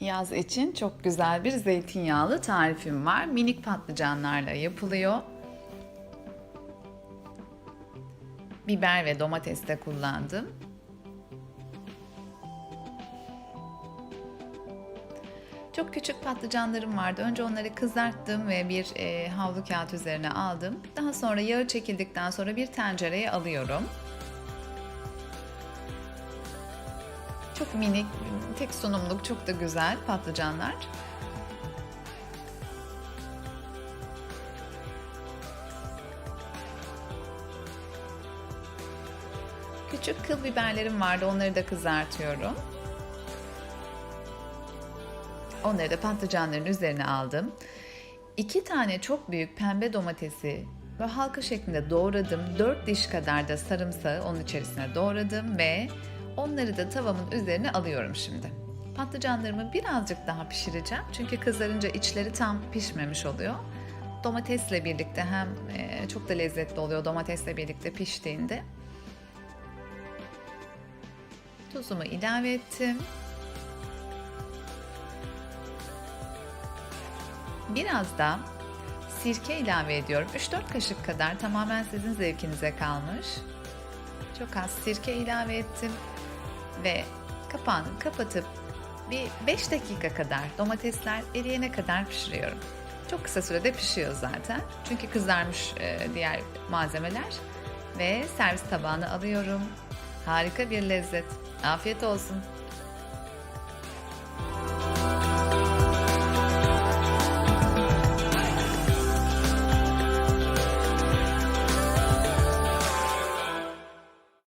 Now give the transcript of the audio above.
Yaz için çok güzel bir zeytinyağlı tarifim var. Minik patlıcanlarla yapılıyor. Biber ve domates de kullandım. Çok küçük patlıcanlarım vardı. Önce onları kızarttım ve bir e, havlu kağıt üzerine aldım. Daha sonra yağı çekildikten sonra bir tencereye alıyorum. Çok minik, tek sunumluk, çok da güzel patlıcanlar. Küçük kıl biberlerim vardı, onları da kızartıyorum. Onları da patlıcanların üzerine aldım. İki tane çok büyük pembe domatesi ve halka şeklinde doğradım. Dört diş kadar da sarımsağı onun içerisine doğradım ve onları da tavamın üzerine alıyorum şimdi. Patlıcanlarımı birazcık daha pişireceğim. Çünkü kızarınca içleri tam pişmemiş oluyor. Domatesle birlikte hem e, çok da lezzetli oluyor domatesle birlikte piştiğinde. Tuzumu ilave ettim. Biraz da sirke ilave ediyorum. 3-4 kaşık kadar tamamen sizin zevkinize kalmış. Çok az sirke ilave ettim ve kapağını kapatıp bir 5 dakika kadar domatesler eriyene kadar pişiriyorum. Çok kısa sürede pişiyor zaten. Çünkü kızarmış e, diğer malzemeler. Ve servis tabağına alıyorum. Harika bir lezzet. Afiyet olsun.